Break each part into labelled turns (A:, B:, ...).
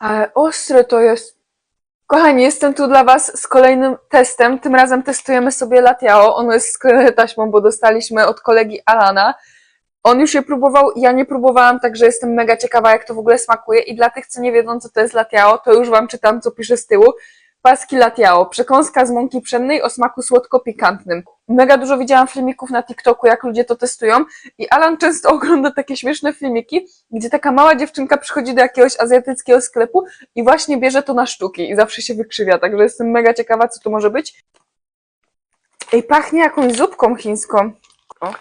A: Ale ostre to jest. Kochani, jestem tu dla Was z kolejnym testem. Tym razem testujemy sobie latiao. Ono jest sklejone taśmą, bo dostaliśmy od kolegi Alana. On już je próbował, ja nie próbowałam, także jestem mega ciekawa, jak to w ogóle smakuje. I dla tych, co nie wiedzą, co to jest latiao, to już Wam czytam, co pisze z tyłu. Paski latiao, przekąska z mąki pszennej o smaku słodko-pikantnym. Mega dużo widziałam filmików na TikToku, jak ludzie to testują i Alan często ogląda takie śmieszne filmiki, gdzie taka mała dziewczynka przychodzi do jakiegoś azjatyckiego sklepu i właśnie bierze to na sztuki i zawsze się wykrzywia, także jestem mega ciekawa, co to może być. Ej, pachnie jakąś zupką chińską. O.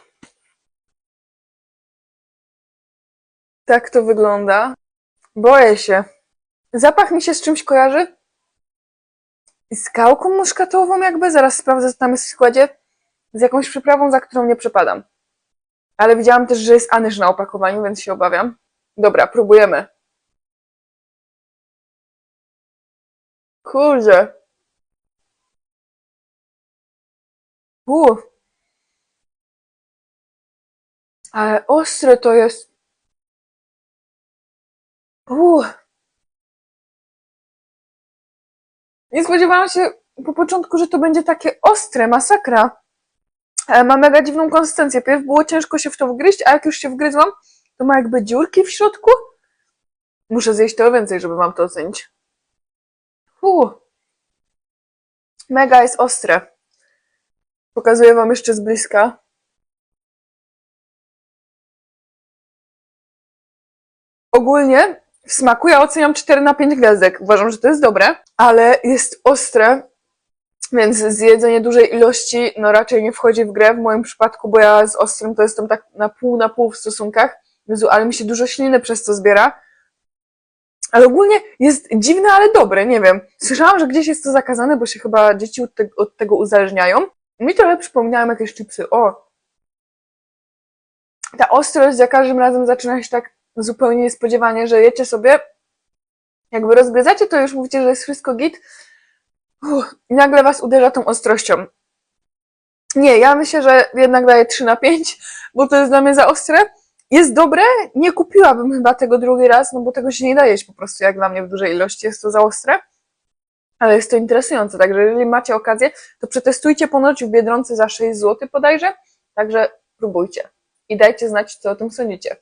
A: Tak to wygląda. Boję się. Zapach mi się z czymś kojarzy? Z gałką muszkatową jakby? Zaraz sprawdzę, co tam jest w składzie. Z jakąś przyprawą, za którą nie przepadam. Ale widziałam też, że jest anyż na opakowaniu, więc się obawiam. Dobra, próbujemy. Kurde. U. Ale ostre to jest. U. Nie spodziewałam się po początku, że to będzie takie ostre, masakra. E, Ma mega dziwną konsystencję. Pierw było ciężko się w to wgryźć, a jak już się wgryzłam, to ma jakby dziurki w środku. Muszę zjeść to więcej, żeby mam to ocenić. Uu. Mega jest ostre. Pokazuję wam jeszcze z bliska. Ogólnie w smaku ja oceniam 4 na 5 gwiazdek. Uważam, że to jest dobre, ale jest ostre, więc zjedzenie dużej ilości no raczej nie wchodzi w grę w moim przypadku, bo ja z ostrym to jestem tak na pół na pół w stosunkach. Jezu, ale mi się dużo śliny przez to zbiera. Ale ogólnie jest dziwne, ale dobre, nie wiem. Słyszałam, że gdzieś jest to zakazane, bo się chyba dzieci od, te, od tego uzależniają. Mi trochę przypominają jakieś chipsy. O! Ta ostrość za każdym razem zaczyna się tak zupełnie niespodziewanie, że jecie sobie, jakby rozgryzacie, to już mówicie, że jest wszystko git. Uff, nagle was uderza tą ostrością. Nie, ja myślę, że jednak daję 3 na 5, bo to jest dla mnie za ostre. Jest dobre, nie kupiłabym chyba tego drugi raz, no bo tego się nie da jeść po prostu, jak dla mnie w dużej ilości jest to za ostre. Ale jest to interesujące, także jeżeli macie okazję, to przetestujcie ponoć w Biedronce za 6 zł bodajże, także próbujcie. I dajcie znać, co o tym sądzicie.